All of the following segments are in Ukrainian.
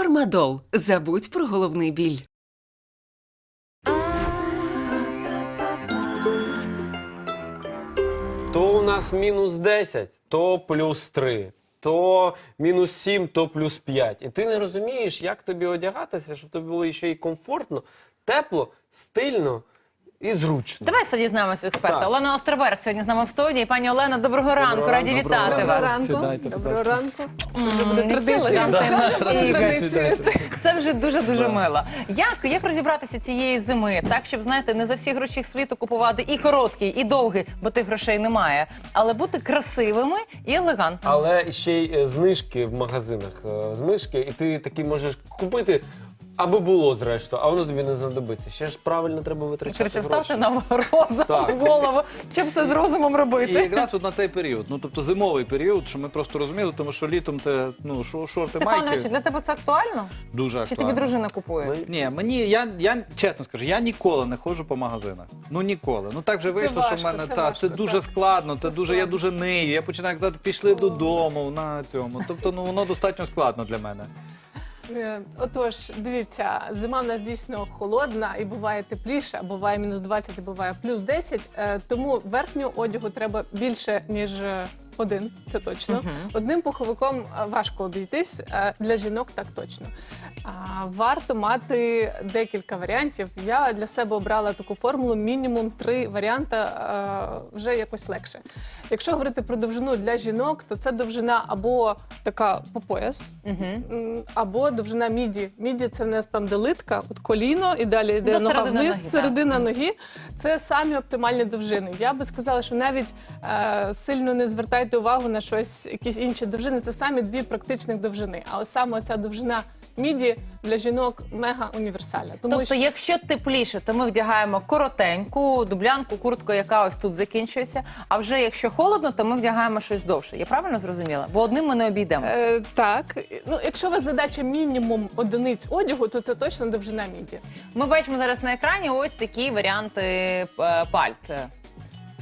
Фармадол. Забудь про головний біль. То у нас мінус 10, то плюс 3, то мінус 7, то плюс 5. І ти не розумієш, як тобі одягатися, щоб тобі було ще й комфортно, тепло, стильно і зручно. Давай сьогодні дізнаємося у експерта. Так. Олена Остреберг сьогодні з нами в студії. Пані Олена, доброго ранку. ранку, Раді доброго вітати ранку. вас. ранку. Сідайте, будь Доброго ласка. ранку. Це буде традиція. Це вже дуже дуже мило. Як, як розібратися цієї зими, так щоб знаєте, не за всі гроші світу купувати і короткий, і довгий, бо тих грошей немає, але бути красивими і елегантними. Але ще й е, знижки в магазинах. е, Знижки, і ти таки можеш купити, аби було зрештою, а воно тобі не знадобиться. Ще ж правильно треба витрачати. Коротше, вставте гроші. нам розум Так. голову, щоб все з розумом І робити. якраз от на цей період, ну тобто зимовий період, що ми просто розуміли, тому що літом це ну шо- шорти Стефанович, майки для тебе це актуально? дуже Чи тобі дружина купує? Ми- Ні, мені я, я чесно скажу, я ніколи не ходжу по магазинах. Ну ніколи. Ну так же вийшло, що в мене це та важко, це дуже так. складно. Це, дуже я складно. дуже нию. Я починаю казати, пішли додому на цьому. Тобто, ну воно достатньо складно для мене. Е, Отож, дивіться, зима в нас дійсно холодна і буває тепліше, буває мінус 20, і буває плюс 10. Е, Тому верхнього одягу треба більше, ніж е, один, це точно. Одним пуховиком е, важко обійтись, е, для жінок так точно. Варто мати декілька варіантів. Я для себе обрала таку формулу: мінімум три варіанти е, вже якось легше. Якщо говорити про довжину для жінок, то це довжина або така по пояс, м, або довжина міді. Міді це не там де литка, от коліно і далі йде До нога вниз, ноги, так. середина ноги. Це самі оптимальні довжини. Я би сказала, що навіть е, сильно не звертайте увагу на щось, якісь інші довжини. Це самі дві практичних довжини. А ось саме ця довжина міді для жінок мега універсальна. Тому Тобто, що якщо тепліше, то ми вдягаємо коротеньку дублянку, куртку, яка ось тут закінчується. А вже якщо холодно, то ми вдягаємо щось довше. Я правильно зрозуміла? Бо одним ми не обійдемося. Е, так, ну якщо у вас задача мінімум одиниць одягу, то це точно довжина міді. Ми бачимо зараз на екрані ось такі варіанти е, пальт.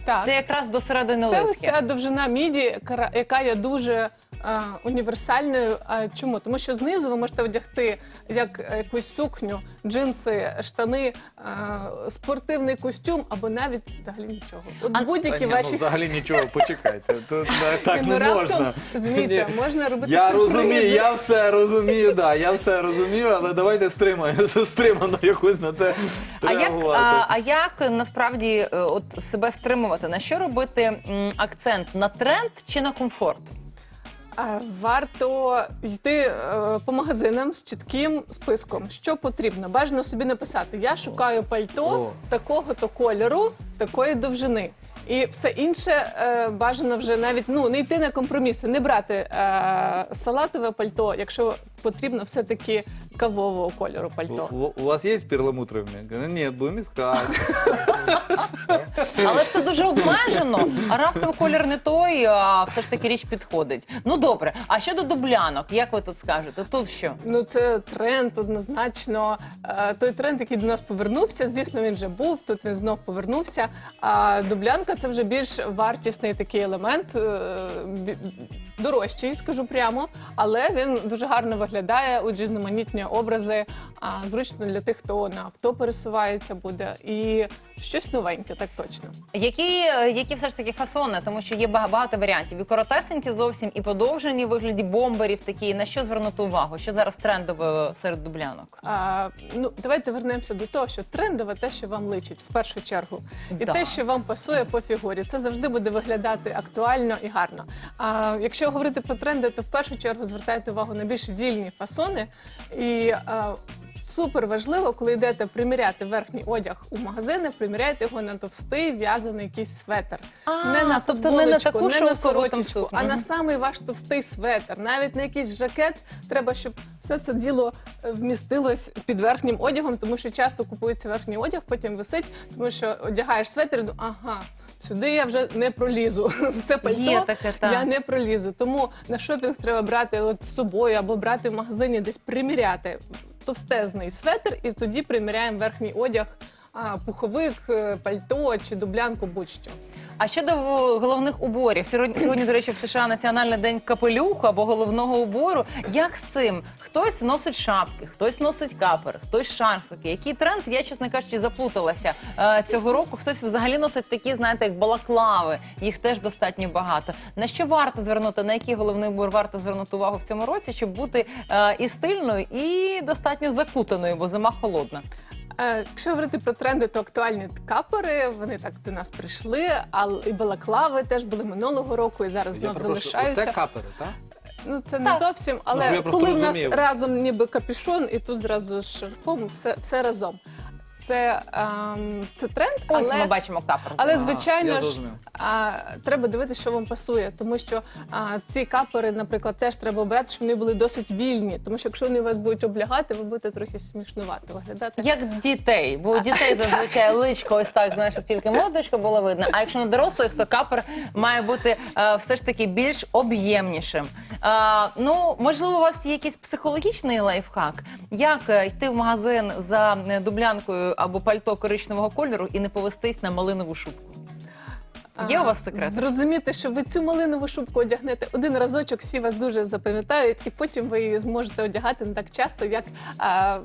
Так. Це якраз до середини Це литки. ось ця довжина міді, яка- яка є дуже е, універсальною. А чому? Тому що знизу ви можете одягти як е, якусь сукню, джинси, штани, е, спортивний костюм або навіть взагалі нічого. От А- будь-які Та ні, ваші ну, взагалі нічого, почекайте. Тут е, так Ну, не раптом, можна. Розумієте, Ні. можна робити Я сюрпризи. розумію, я все розумію, да, я все розумію, але давайте стримаємо, стримано якось на це А як, реагувати. а, а як насправді е, от себе стримувати? На що робити м, акцент на тренд чи на комфорт? А, Варто йти е, по магазинам з чітким списком, що потрібно. Бажано собі написати: я шукаю пальто такого-то кольору, такої довжини. І все інше е, бажано вже навіть ну не йти на компроміси, не брати е, салатове пальто, якщо потрібно все-таки кавового кольору пальто. У, у- вас є перламутрові? Кажу, Ні, будемо іскати. Але ж це дуже обмежено. А раптом колір не той, а все ж таки річ підходить. Ну добре. А щодо дублянок, як ви тут скажете? Тут що? Ну, це тренд однозначно. Е, Той тренд, який до нас повернувся, звісно, він вже був. Тут він знов повернувся. А дублянка це вже більш вартісний такий елемент, е, бі- дорожчий, скажу прямо, але він дуже гарно виглядає, у різноманітні образи. А зручно для тих, хто на авто пересувається, буде і щось новеньке, так точно. Які, які все ж таки фасони, тому що є багато варіантів. І коротесенькі зовсім, і подовжені в вигляді бомберів такі. На що звернути увагу? Що зараз трендове серед дублянок? А, ну, давайте вернемося до того, що трендове те, що вам личить в першу чергу, і Да. те, що вам пасує по фігурі, це завжди буде виглядати актуально і гарно. А якщо говорити про тренди, то в першу чергу звертайте увагу на більш вільні фасони і. А, Супер важливо, коли йдете приміряти верхній одяг у магазини, приміряйте його на товстий в'язаний якийсь светр. Не на тобто не на таку не на сорочечку, а на самий ваш товстий светр, навіть на якийсь жакет треба, щоб все це діло е, вмістилось під верхнім одягом, тому що часто купується верхній одяг, потім висить, тому що одягаєш светр ага. Сюди я вже не пролізу. В це пальто Є таке, так. я не пролізу. Тому на шопінг треба брати от з собою або брати в магазині, десь приміряти товстезний светр, і тоді приміряємо верхній одяг, пуховик, е, пальто чи дублянку, будь-що. А щодо е, головних уборів, сьогодні, до речі, в США національний день капелюху або головного убору. Як з цим? Хтось носить шапки, хтось носить капер, хтось шарфики. Який тренд? Я, чесно кажучи, заплуталася е, цього року. Хтось взагалі носить такі, знаєте, як балаклави. Їх теж достатньо багато. На що варто звернути, на який головний убор варто звернути увагу в цьому році, щоб бути е, і стильною, і достатньо закутаною, бо зима холодна. Е, Якщо говорити про тренди, то актуальні капери. Вони так до нас прийшли, але і балаклави теж були минулого року і зараз знов залишаються. Це капери, так? Ну це Так. не зовсім, але ну, коли в нас разом ніби капюшон, і тут зразу з шарфом, все, все разом. Це, ем, це тренд, Ось але ми бачимо капер. Але звичайно я ж зрозумів. а, треба дивитися, що вам пасує, тому що а, ці капери, наприклад, теж треба обирати, щоб вони були досить вільні. Тому що якщо вони вас будуть облягати, ви будете трохи смішнувато виглядати. Як дітей, бо у дітей зазвичай личко ось так, знаєш, щоб тільки мордочка було видно. А якщо на дорослих, то капер має бути е, все ж таки більш об'ємнішим. Е, ну, можливо, у вас є якийсь психологічний лайфхак, як е, йти в магазин за е, дублянкою або пальто коричневого кольору і не повестись на малинову шубку. Є у вас секрет? Зрозуміти, що ви цю малинову шубку одягнете один разочок, всі вас дуже запам'ятають, і потім ви її зможете одягати не так часто, як, а,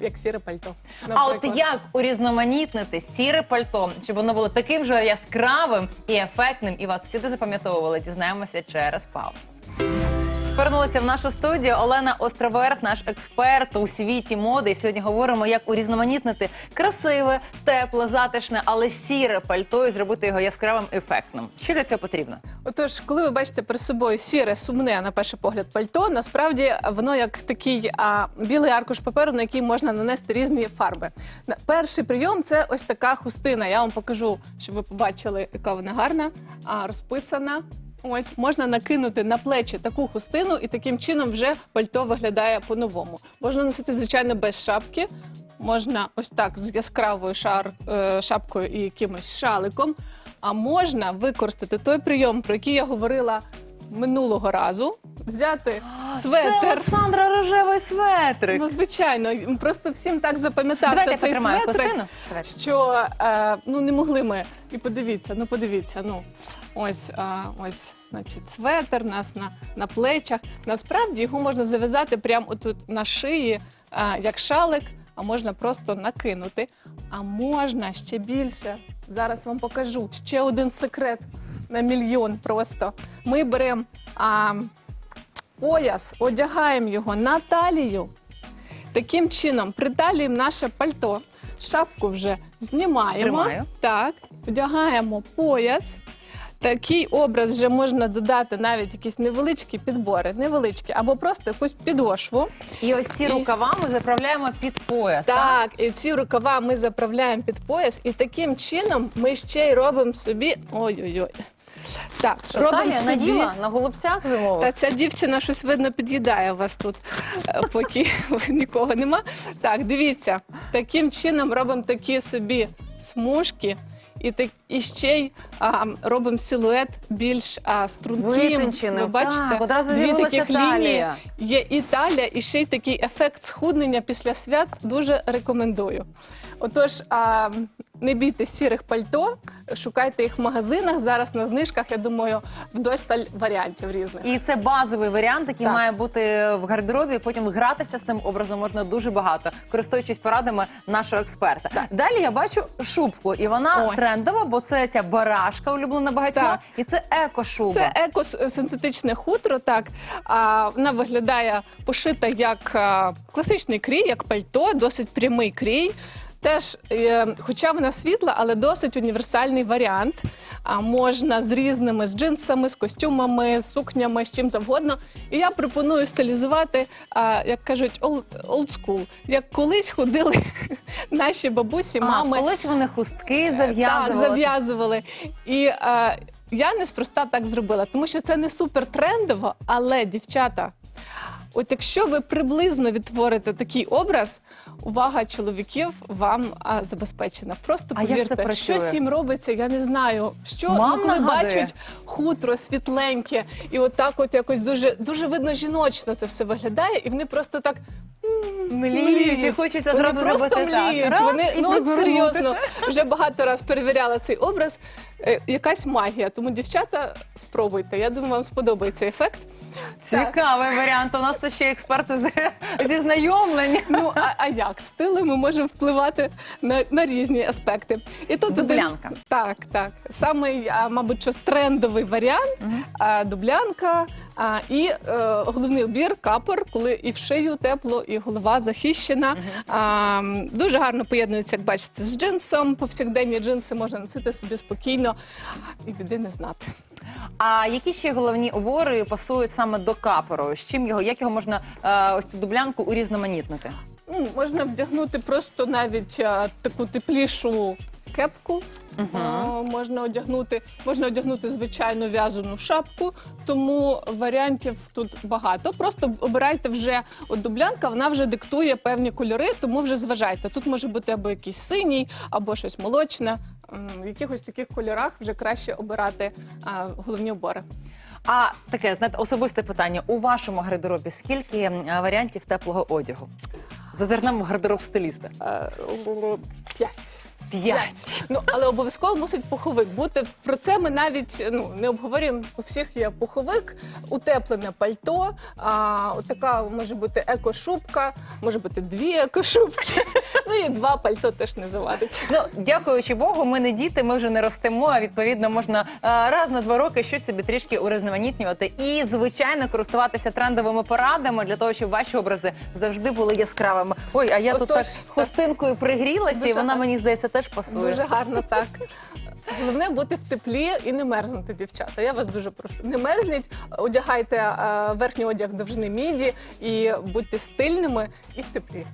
як сіре пальто. А от наприклад. як урізноманітнити сіре пальто, щоб воно було таким же яскравим і ефектним, і вас всі запам'ятовували, дізнаємося через паузу. Повернулася в нашу студію Олена Островерх, наш експерт у світі моди. І сьогодні говоримо, як урізноманітнити красиве, тепле, затишне, але сіре пальто і зробити його яскравим ефектним. Що для цього потрібно? Отож, коли ви бачите перед собою сіре, сумне, на перший погляд, пальто, насправді воно як такий а, білий аркуш паперу, на який можна нанести різні фарби. Перший прийом це ось така хустина. Я вам покажу, щоб ви побачили, яка вона гарна, а, розписана. Ось можна накинути на плечі таку хустину, і таким чином вже пальто виглядає по-новому. Можна носити, звичайно, без шапки. Можна ось так з яскравою шар, е, і якимось шаликом. А можна використати той прийом, про який я говорила минулого разу. Взяти Це светер. Олександра рожевий светрик. Ну, звичайно, просто всім так запам'ятався я цей потримаю светрик, хустину. Давайте. що е, ну не могли ми. І подивіться, ну подивіться, ну ось, е, ось, значить, светр у нас на, на плечах. Насправді його можна зав'язати прямо отут на шиї, е, як шалик, а можна просто накинути. А можна ще більше. Зараз вам покажу ще один секрет на мільйон просто. Ми беремо а, пояс, одягаємо його на талію. Таким чином приталюємо наше пальто, шапку вже знімаємо. Тримаю. Так, одягаємо пояс. Такий образ вже можна додати навіть якісь невеличкі підбори, невеличкі, або просто якусь підошву. І ось ці І- рукава ми заправляємо під пояс. Так, і ці рукава ми заправляємо під пояс, і таким чином ми ще й робимо собі. Ой-ой-ой. Так, робимо собі. наділа на голубцях зимових? Та ця дівчина щось видно під'їдає у вас тут, е, поки нікого нема. Так, дивіться, таким чином робимо такі собі смужки. І, так, і ще й а, робимо силует більш а, струнким. Витонченим, Ви бачите, так, одразу дві з'явилася таких талія. лінії. Є і талія, і ще й такий ефект схуднення після свят. Дуже рекомендую. Отож, а, не бійтесь сірих пальто, шукайте їх в магазинах. Зараз на знижках, я думаю, вдосталь варіантів різних. І це базовий варіант, який Так. має бути в гардеробі. Потім гратися з цим образом можна дуже багато, користуючись порадами нашого експерта. Далі я бачу шубку, і вона Ой. трендова, бо це ця барашка улюблена багатьма, Так. і це еко-шуба. Це екосинтетичне хутро. Так а, вона виглядає пошита як а, класичний крій, як пальто, досить прямий крій. Теж, е, хоча вона світла, але досить універсальний варіант. А можна з різними з джинсами, з костюмами, з сукнями, з чим завгодно. І я пропоную стилізувати, а, як кажуть, old, school, як колись ходили наші бабусі, А, мами. колись вони хустки Так, зав'язували. зав'язували. І е, я неспроста так зробила, тому що це не супер трендово, але дівчата. От якщо ви приблизно відтворите такий образ, увага чоловіків вам а, забезпечена. Просто А як це повірте, працює? щось їм робиться, я не знаю. Що Мам ну, коли нагадує. бачать хутро, світленьке, і от от якось дуже, дуже видно жіночно це все виглядає, і вони просто так. Мліють, і хочеться вони зразу просто зробити так. мліють. Раз, Вони і ну от серйозно вже багато раз перевіряла цей образ. Е, Якась магія. Тому, дівчата, спробуйте. Я думаю, вам сподобається ефект. Цікавий варіант. У нас тут ще експерти з- зі знайомлення. Ну а, а як стили ми можемо впливати на, на різні аспекти. І тут один- Дублянка. так, так. Самий, а, мабуть, щось трендовий варіант. а, дублянка а, і е, головний убір, капор, коли і в шию тепло, і голова захищена. А, дуже гарно поєднується, як бачите, з джинсом. Повсякденні джинси можна носити собі спокійно і біди не знати. А які ще головні убори пасують саме до капору? З чим його, як його можна е, ось цю дублянку урізноманітнити? Ну, можна вдягнути просто навіть а, таку теплішу кепку. А, можна одягнути, можна одягнути звичайну в'язану шапку, тому варіантів тут багато. Просто обирайте вже от дублянка, вона вже диктує певні кольори, тому вже зважайте. Тут може бути або якийсь синій, або щось молочне. М, В якихось таких кольорах вже краще обирати а, головні убори. А таке знаєте, особисте питання: у вашому гардеробі скільки м, варіантів теплого одягу? Зазирнемо в гардероб стиліста. Е, П'ять. П'ять. Ну але обов'язково мусить пуховик бути. Про це ми навіть ну не обговорюємо. У всіх є пуховик, утеплене пальто. А от така може бути екошубка, може бути дві екошубки. Ну і два пальто теж не завадить. Ну, дякуючи Богу, ми не діти, ми вже не ростемо. А відповідно можна раз на два роки щось собі трішки урізноманітнювати і, звичайно, користуватися трендовими порадами для того, щоб ваші образи завжди були яскравими. Ой, а я тут Отож, так хустинкою пригрілася, і вона мені здається теж пасує. Дуже гарно так. Головне бути в теплі і не мерзнути, дівчата. Я вас дуже прошу. Не мерзніть, одягайте е, верхній одяг довжини міді і будьте стильними і в теплі.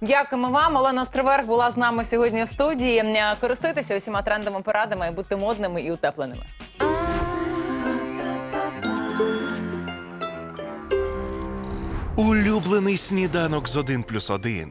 Дякуємо вам. Олена Островерх була з нами сьогодні в студії. Е, Користуйтеся усіма трендовими порадами і будьте модними і утепленими. Улюблений сніданок з 1 плюс 1.